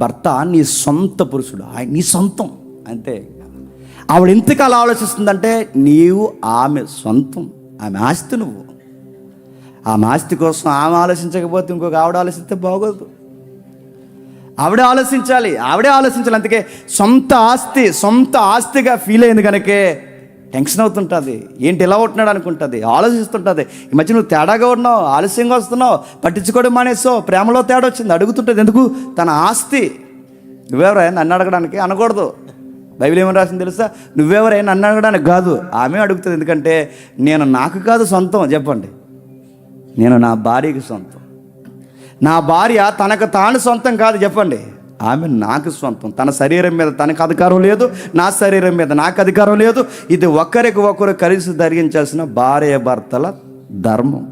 భర్త నీ సొంత పురుషుడు. ఆయన నీ సొంతం. అంతే. ఆవిడ ఎంతకాలం ఆలోచిస్తుందంటే నీవు ఆమె సొంతం. ఆమె ఆస్తి నువ్వు. ఆమె ఆస్తి కోసం ఆమె ఆలోచించకపోతే ఇంకొక ఆవిడ ఆలోచిస్తే బాగోదు. ఆవిడే ఆలోచించాలి. ఆవిడే ఆలోచించాలి. అందుకే సొంత ఆస్తి సొంత ఆస్తిగా ఫీల్ అయింది కనుకే టెన్షన్ అవుతుంటుంది. ఏంటి ఇలా ఉంటున్నాడు అనుకుంటుంది. ఆలోచిస్తుంటుంది. ఈ మధ్య నువ్వు తేడాగా ఉన్నావు ఆలస్యంగా వస్తున్నావు పట్టించుకోవడం మానేసావు ప్రేమలో తేడా వచ్చింది అడుగుతుంటుంది. ఎందుకు? తన ఆస్తి. నువ్వెవరే నన్ను అడగడానికి అనకూడదు. బైబిల్ ఏమని రాసింది తెలుసా? నువ్వెవరే నన్ను అడగడానికి కాదు. ఆమె అడుగుతుంది. ఎందుకంటే నేను నాకు కాదు సొంతం. చెప్పండి. నేను నా భార్యకి సొంతం. నా భార్య తనకు తాను సొంతం కాదు. చెప్పండి. ఆమె నాకు సొంతం. తన శరీరం మీద తనకు అధికారం లేదు నా శరీరం మీద నాకు అధికారం లేదు. ఇది ఒకరికి ఒకరు కలిసి ధరించాల్సిన భార్య భర్తల ధర్మం.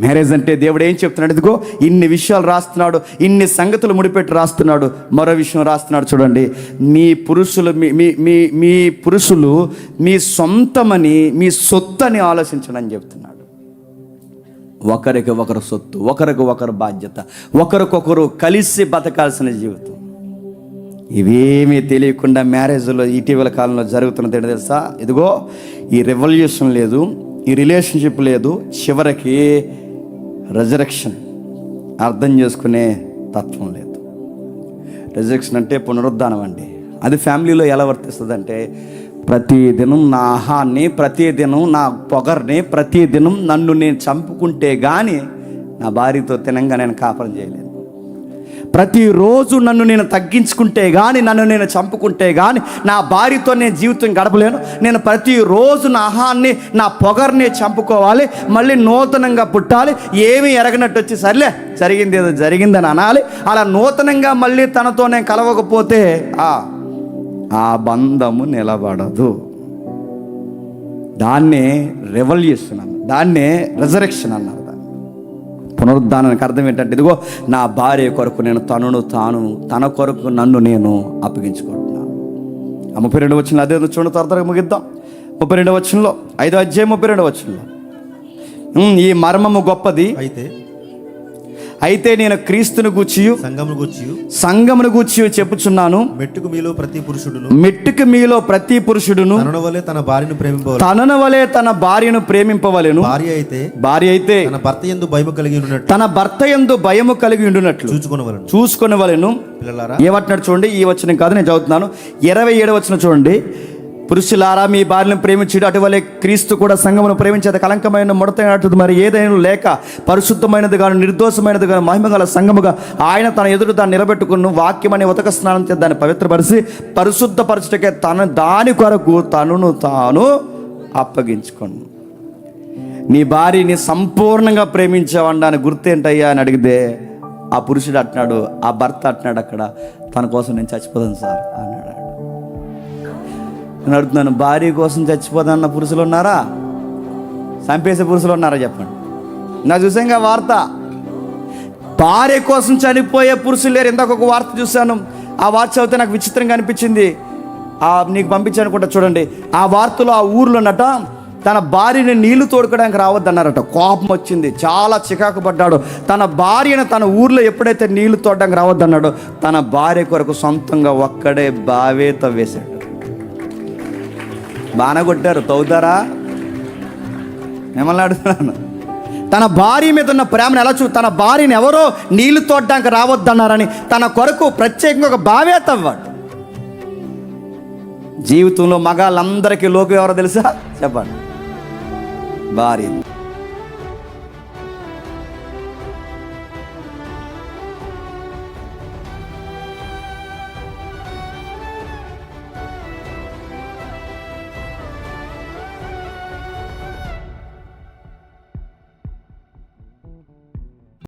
మ్యారేజ్ అంటే దేవుడు ఏం చెప్తున్నాడు? ఇదిగో ఇన్ని విషయాలు రాస్తున్నాడు ఇన్ని సంగతులు ముడిపెట్టి రాస్తున్నాడు. మరో విషయం రాస్తున్నాడు చూడండి. మీ పురుషులు మీ మీ మీ మీ పురుషులు మీ సొంతమని మీ సొత్తని ఆలోచించడం అని చెప్తున్నాడు. ఒకరికి ఒకరు సొత్తు ఒకరికి ఒకరు బాధ్యత ఒకరికొకరు కలిసి బతకాల్సిన జీవితం. ఇవేమీ తెలియకుండా మ్యారేజ్లో ఇటీవల కాలంలో జరుగుతున్నది ఏంటో తెలుసా? ఇదిగో ఈ రెవల్యూషన్ లేదు ఈ రిలేషన్షిప్ లేదు చివరికి రెజరక్షన్ అర్థం చేసుకునే తత్వం లేదు. రెజరక్షన్ అంటే పునరుద్ధానం అండి. అది ఫ్యామిలీలో ఎలా వర్తిస్తుంది అంటే ప్రతి దినం నా ఆహాన్ని ప్రతి దినం నా పొగర్ని ప్రతి దినం నన్ను నేను చంపుకుంటే కానీ నా భార్యతో తినంగా నేను కాపురం చేయలేను ప్రతిరోజు నన్ను నేను తగ్గించుకుంటే కానీ నన్ను నేను చంపుకుంటే కానీ నా భార్యతో నేను జీవితం గడపలేను. నేను ప్రతిరోజు నా ఆహాన్ని నా పొగర్ని చంపుకోవాలి. మళ్ళీ నూతనంగా పుట్టాలి. ఏమీ ఎరగనట్టు వచ్చి సర్లే జరిగింది ఏదో జరిగిందని అనాలి. అలా నూతనంగా మళ్ళీ తనతో నేను కలవకపోతే ఆ బంధము నిలబడదు. దాన్నే రెవల్యూషన్ అన్న దాన్నే రిజరెక్షన్ అన్నారు దాన్ని పునరుద్ధానానికి అర్థం ఏంటంటే ఇదిగో నా భార్య కొరకు నేను తనను తాను తన కొరకు నన్ను నేను అప్పగించుకుంటున్నాను. ఆ ముప్పై రెండు వచ్చిన అదే చూడండి త్వర ముగిద్దాం. ముప్పై రెండు వచ్చంలో ఐదో అధ్యాయం ముప్పై రెండు వచ్చంలో ఈ మర్మము గొప్పది. అయితే అయితే నేను క్రీస్తును గూర్చియు సంఘమును గూర్చి సంగమును గూర్చి చెప్పుచున్నాను. మెట్టుకు మీలో ప్రతి పురుషుడును మెట్టుకు మీలో ప్రతి పురుషుడును తనను వలె తన భార్యను ప్రేమింపవాలి తనను వలె తన భార్యను ప్రేమింపవలెను. భార్య అయితే భార్య అయితే తన భర్త ఎందు భయము కలిగి ఉన్నట్టు తన భర్త ఎందు భయము కలిగి ఉండునట్లు చూచుకొనవలను. చూసుకొనవలెను పిల్లలారా ఏమంటున్నాడు చూడండి? ఈ వచనం కాదు నేను చదువుతున్నాను. ఇరవై ఏడు వచ్చిన చూడండి. పురుషులారా మీ భార్యను ప్రేమించుడు అటువలే క్రీస్తు కూడా సంఘమును ప్రేమించేది కలంకమైన ముడతైనట్టు మరి ఏదైనా లేక పరిశుద్ధమైనది గాను నిర్దోషమైనది గాను మహిమగల సంఘముగా ఆయన తన ఎదురు దాన్ని నిలబెట్టుకున్న వాక్యం అనే ఉతక స్నానం చేసి దాన్ని పవిత్రపరిచి పరిశుద్ధపరచుటకే తన దాని కొరకు తనను తాను అప్పగించుకోండి నీ భార్యని సంపూర్ణంగా ప్రేమించావని గుర్తేంటయ్యా అని అడిగితే ఆ పురుషుడు అంటున్నాడు ఆ భర్త అంటున్నాడు అక్కడ తన కోసం నేను చచ్చిపోతాను సార్ అన్నాడు. నేను అడుగుతున్నాను భార్య కోసం చచ్చిపోదన్న పురుషులు ఉన్నారా? చంపేసే పురుషులు ఉన్నారా చెప్పండి. నా చూసాంగా వార్త. భార్య కోసం చనిపోయే పురుషులు లేరు. ఇందాక ఒక వార్త చూశాను. ఆ వార్త చదివితే నాకు విచిత్రంగా అనిపించింది. ఆ నీకు పంపించాను కూడా చూడండి. ఆ వార్తలో ఆ ఊర్లోనట తన భార్యని నీళ్ళు తోడుకోవడానికి రావద్దన్నారట. కోపం వచ్చింది. చాలా చికాకు పడ్డాడు. తన భార్యను తన ఊర్లో ఎప్పుడైతే నీళ్ళు తోడడానికి రావద్దన్నాడో తన భార్య కొరకు సొంతంగా ఒక్కడే బావే తవ్వేశాడు బాగా కొట్టారు తవ్వుతారా మిమ్మల్ని అడుగుతున్నాను. తన భార్య మీద ఉన్న ప్రేమను ఎలా చూ తన భార్యని ఎవరో నీళ్ళు తోడడానికి రావద్దన్నారని తన కొరకు ప్రత్యేకంగా ఒక బావే తవ్వాడు జీవితంలో మగాళ్ళందరికీ లోకం ఎవరో తెలుసా? చెప్పండి. భార్య.